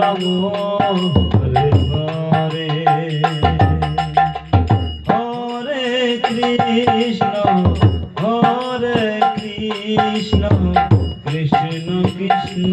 Ram Ram Hare Hare Krishna Krishna Krishna Krishna